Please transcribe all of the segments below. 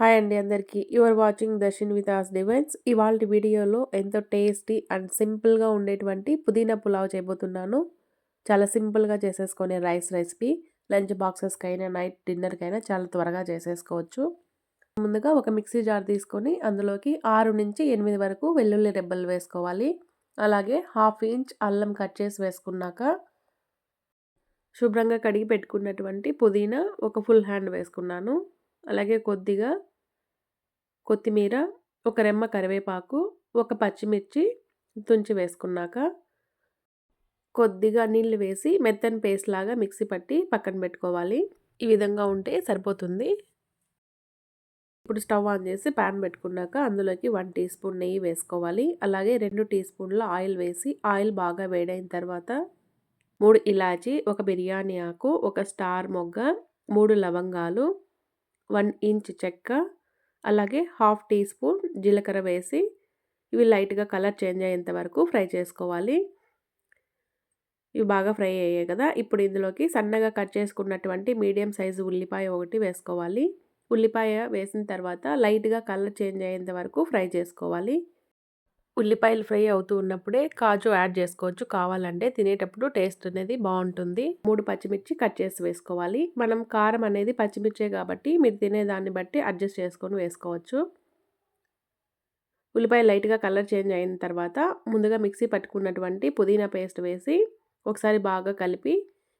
Hi అండి అందరికీ. You're watching Darshan with us divines ఇవాళ వీడియోలో ఎంతో టేస్టీ అండ్ సింపుల్గా ఉండేటువంటి పుదీనా పులావ్ చేయబోతున్నాను. చాలా సింపుల్గా చేసేసుకునే రైస్ రెసిపీ లంచ్ బాక్సెస్కైనా నైట్ డిన్నర్కైనా చాలా త్వరగా చేసేసుకోవచ్చు. ముందుగా ఒక మిక్సీ జార్ తీసుకొని అందులోకి ఆరు నుంచి ఎనిమిది వరకు వెల్లుల్లి రెబ్బలు వేసుకోవాలి. అలాగే హాఫ్ ఇంచ్ అల్లం కట్ చేసి వేసుకున్నాక శుభ్రంగా కడిగి పెట్టుకున్నటువంటి పుదీనా ఒక ఫుల్ హ్యాండ్ వేసుకున్నాను. అలాగే కొద్దిగా కొత్తిమీర ఒక రెమ్మ కరివేపాకు ఒక పచ్చిమిర్చి తుంచి వేసుకున్నాక కొద్దిగా నీళ్ళు వేసి మెత్తని పేస్ట్ లాగా మిక్సీ పట్టి పక్కన పెట్టుకోవాలి. ఈ విధంగా ఉంటే సరిపోతుంది. ఇప్పుడు స్టవ్ ఆన్ చేసి ప్యాన్ పెట్టుకున్నాక అందులోకి వన్ టీ స్పూన్ నెయ్యి వేసుకోవాలి. అలాగే రెండు టీ స్పూన్ల ఆయిల్ వేసి ఆయిల్ బాగా వేడైన తర్వాత మూడు ఇలాచి ఒక బిర్యానీ ఆకు ఒక స్టార్ మొగ్గ మూడు లవంగాలు వన్ ఇంచ్ చెక్క అలాగే హాఫ్ టీ స్పూన్ జీలకర్ర వేసి ఇవి లైట్గా కలర్ చేంజ్ అయ్యేంత వరకు ఫ్రై చేసుకోవాలి. ఇవి బాగా ఫ్రై అయ్యాయి కదా! ఇప్పుడు ఇందులోకి సన్నగా కట్ చేసుకున్నటువంటి మీడియం సైజు ఉల్లిపాయ ఒకటి వేసుకోవాలి. ఉల్లిపాయ వేసిన తర్వాత లైట్గా కలర్ చేంజ్ అయ్యేంత వరకు ఫ్రై చేసుకోవాలి. ఉల్లిపాయలు ఫ్రై అవుతూ ఉన్నప్పుడే కాజు యాడ్ చేసుకోవచ్చు. కావాలంటే తినేటప్పుడు టేస్ట్ అనేది బాగుంటుంది. మూడు పచ్చిమిర్చి కట్ చేసి వేసుకోవాలి. మనం కారం అనేది పచ్చిమిర్చే కాబట్టి మీరు తినేదాన్ని బట్టి అడ్జస్ట్ చేసుకొని వేసుకోవచ్చు. ఉల్లిపాయ లైట్గా కలర్ చేంజ్ అయిన తర్వాత ముందుగా మిక్సీ పట్టుకున్నటువంటి పుదీనా పేస్ట్ వేసి ఒకసారి బాగా కలిపి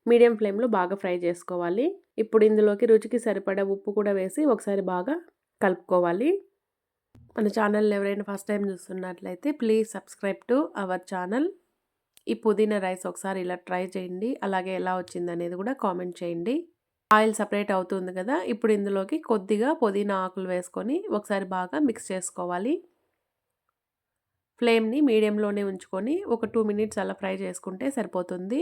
మీడియం ఫ్లేమ్లో బాగా ఫ్రై చేసుకోవాలి. ఇప్పుడు ఇందులోకి రుచికి సరిపడా ఉప్పు కూడా వేసి ఒకసారి బాగా కలుపుకోవాలి. మన ఛానల్ ఎవరైనా ఫస్ట్ టైం చూస్తున్నట్లయితే please subscribe to our channel. ఈ పుదీనా రైస్ ఒకసారి ఇలా ట్రై చేయండి. అలాగే ఎలా వచ్చింది అనేది కూడా కామెంట్ చేయండి. ఆయిల్ సపరేట్ అవుతుంది కదా ఇప్పుడు ఇందులోకి కొద్దిగా పుదీనా ఆకులు వేసుకొని ఒకసారి బాగా మిక్స్ చేసుకోవాలి. ఫ్లేమ్ని మీడియంలోనే ఉంచుకొని ఒక టూ మినిట్స్ అలా ఫ్రై చేసుకుంటే సరిపోతుంది.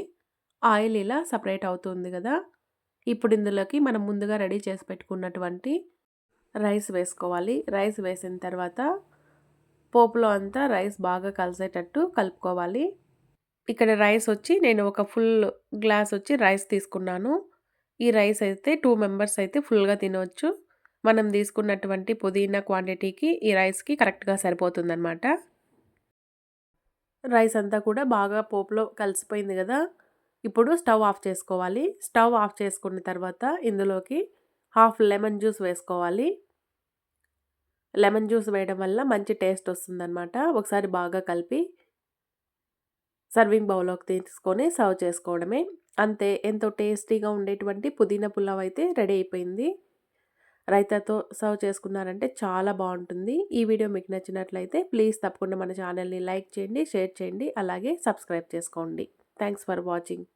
ఆయిల్ ఇలా సపరేట్ అవుతుంది కదా. ఇప్పుడు ఇందులోకి మనం ముందుగా రెడీ చేసి పెట్టుకున్నటువంటి రైస్ వేసుకోవాలి. రైస్ వేసిన తర్వాత పోపులో అంతా రైస్ బాగా కలిసేటట్టు కలుపుకోవాలి. ఇక్కడ రైస్ వచ్చి నేను ఒక ఫుల్ గ్లాస్ వచ్చి రైస్ తీసుకున్నాను. ఈ రైస్ అయితే టూ మెంబర్స్ అయితే ఫుల్గా తినవచ్చు మనం తీసుకున్నటువంటి పుదీనా క్వాంటిటీకి ఈ రైస్కి కరెక్ట్గా సరిపోతుందన్నమాట. రైస్ అంతా కూడా బాగా పోపులో కలిసిపోయింది కదా. ఇప్పుడు స్టవ్ ఆఫ్ చేసుకోవాలి. స్టవ్ ఆఫ్ చేసుకున్న తర్వాత ఇందులోకి హాఫ్ లెమన్ జ్యూస్ వేసుకోవాలి. లెమన్ జ్యూస్ వేయడం వల్ల మంచి టేస్ట్ వస్తుందన్నమాట. ఒకసారి బాగా కలిపి సర్వింగ్ బౌల్లోకి తీసుకొని సర్వ్ చేసుకోవడమే. అంతే ఎంతో టేస్టీగా ఉండేటువంటి పుదీనా పులావ్ అయితే రెడీ అయిపోయింది. రైతాతో సర్వ్ చేసుకున్నారంటే చాలా బాగుంటుంది. ఈ వీడియో మీకు నచ్చినట్లయితే ప్లీజ్ తప్పకుండా మన ఛానల్ని లైక్ చేయండి షేర్ చేయండి అలాగే సబ్స్క్రైబ్ చేసుకోండి. Thanks for watching.